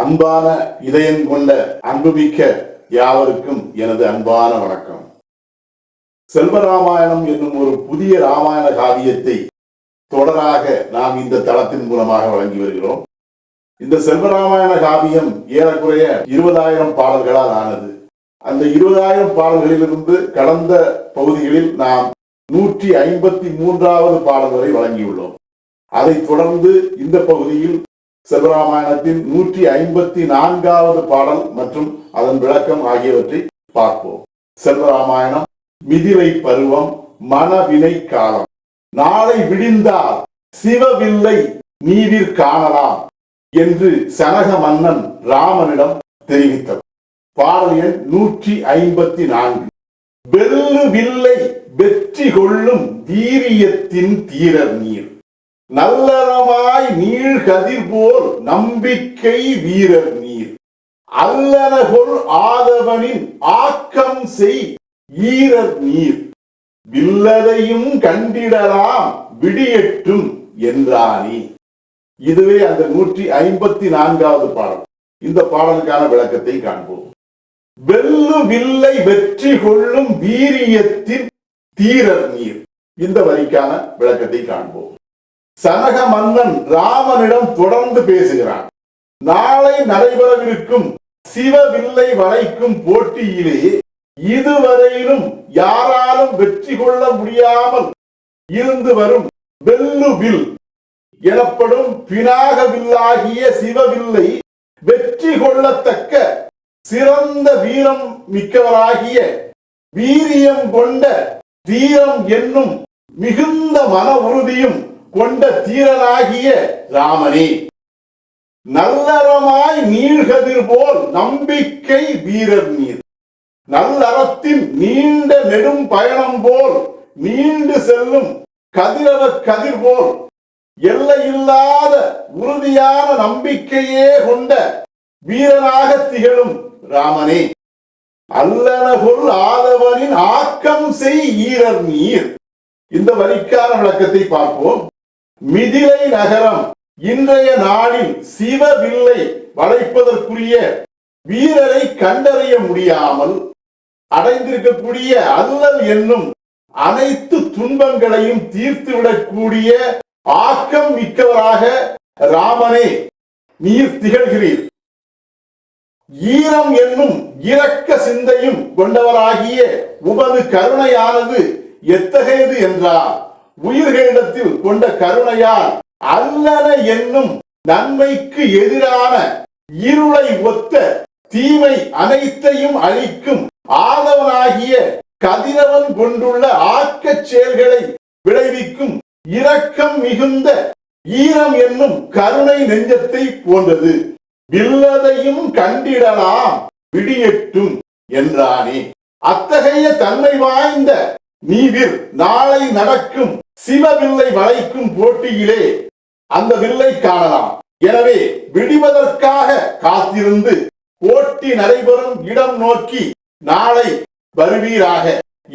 அன்பான இதயம் கொண்ட அன்புமிக்க யாவருக்கும் எனது அன்பான வணக்கம். செல்வராமாயணம் என்னும் ஒரு புதிய ராமாயண காவியத்தை தொடராக நாம் இந்த தளத்தின் மூலமாக வழங்கி வருகிறோம். இந்த செல்வராமாயண காவியம் ஏறக்குறைய இருபதாயிரம் பாடல்களால் ஆனது. அந்த இருபதாயிரம் பாடல்களிலிருந்து கடந்த பகுதிகளில் நாம் நூற்றி ஐம்பத்தி மூன்றாவது பாடல் வரை வழங்கியுள்ளோம். அதைத் தொடர்ந்து இந்த பகுதியில் செல்வராமாயணத்தின் நூற்றி ஐம்பத்தி நான்காவது பாடல் மற்றும் அதன் விளக்கம் ஆகியவற்றை பார்ப்போம். செல்வராமாயணம் மிதிலை பருவம் மனவினை காலம். நாளை விடிந்தால் சிவவில்லை நீவிற் காணலாம் என்று சனக மன்னன் ராமனிடம் தெரிவித்தார் பாடல் எண் நூற்றி ஐம்பத்தி நான்கு. வெல்லு வில்லை வெற்றி கொள்ளும் வீரியத்தின் தீரர் நீர். நல்லறமாய் நீள் கதிர் போல் நம்பிக்கை வீரர் நீர். அல்லனகொள் ஆதவனின் ஆக்கம் செய் ஈரர் நீர். வில்லதையும் கண்டிடலாம் விடியட்டும் என்றானே. இதுவே அந்த நூற்றி ஐம்பத்தி நான்காவது பாடல். இந்த பாடலுக்கான விளக்கத்தை காண்போம். வெல்லு வில்லை வெற்றி கொள்ளும் வீரியத்தின் தீரர் நீர். இந்த வரிக்கான விளக்கத்தை காண்போம். சனக மன்னன் ராமனிடம் தொடர்ந்து பேசுகிறான். நாளை நடைபெறவிருக்கும் சிவவில்லை வளைக்கும் போட்டியிலே இதுவரையிலும் யாராலும் வெற்றி கொள்ள முடியாமல் இருந்து வரும் வெல்லுவில் எனப்படும் பினாக வில்லாகிய சிவவில்லை வெற்றி கொள்ளத்தக்க சிறந்த வீரம் மிக்கவராகிய வீரியம் கொண்ட தீரம் என்னும் மிகுந்த மன உறுதியும் கொண்ட தீரனாகிய ராமனே. நல்லறமாய் நீழ்கதிர் போல் நம்பிக்கை வீரர் நீர். நல்லறத்தின் நீண்ட நெடும் பயணம் போல் நீண்டு செல்லும் கதிரவ கதிர் போல் எல்லையில்லாத உறுதியான நம்பிக்கையே கொண்ட வீரனாக திகழும் ராமனே. அல்லன பொருள் ஆதவனின் ஆக்கம் செய் ஈரர் நீர். இந்த வரிக்கான விளக்கத்தை பார்ப்போம். மிதிலை நகரம். இன்றைய நாளில் சிவவில்லை வளைப்பதற்குரிய வீரரை கண்டறிய முடியாமல் அடைந்திருக்கக்கூடிய அல்லல் என்னும் அனைத்து துன்பங்களையும் தீர்த்துவிடக்கூடிய ஆக்கம் மிக்கவராக ராமனே நீர் திகழ்கிறீர். ஈரம் என்னும் இரக்க சிந்தையும் கொண்டவராகிய உமது கருணையானது எத்தகையது என்றார். உயிர்களிடத்தில் கொண்ட கருணையால் அல்லன என்னும் நன்மைக்கு எதிரான இருளை ஒத்த தீமை அனைத்தையும் அழிக்கும் ஆதவனாகிய கதிரவன் கொண்டுள்ள ஆக்கச் செயல்களை விளைவிக்கும் இரக்கம் மிகுந்த ஈரம் என்னும் கருணை நெஞ்சத்தை போன்றது. வில்லதையும் கண்டிடலாம் விடியட்டும் என்றானே. அத்தகைய தன்மை வாய்ந்த நீவிர் நாளை நடக்கும் சிவவில்லை வளைக்கும் போட்டியிலே அந்த வில்லை காணலாம். எனவே விடுவதற்காக காத்திருந்து போட்டி நடைபெறும் இடம் நோக்கி நாளை வருவீராக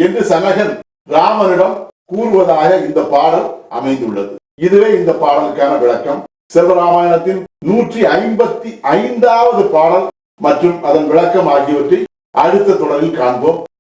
என்று சனகன் ராமனிடம் கூறுவதாக இந்த பாடல் அமைந்துள்ளது. இதுவே இந்த பாடலுக்கான விளக்கம். செல்வராமாயணத்தின் நூற்றி ஐம்பத்தி ஐந்தாவது பாடல் மற்றும் அதன் விளக்கம் ஆகியவற்றை அடுத்த தொடரில் காண்போம்.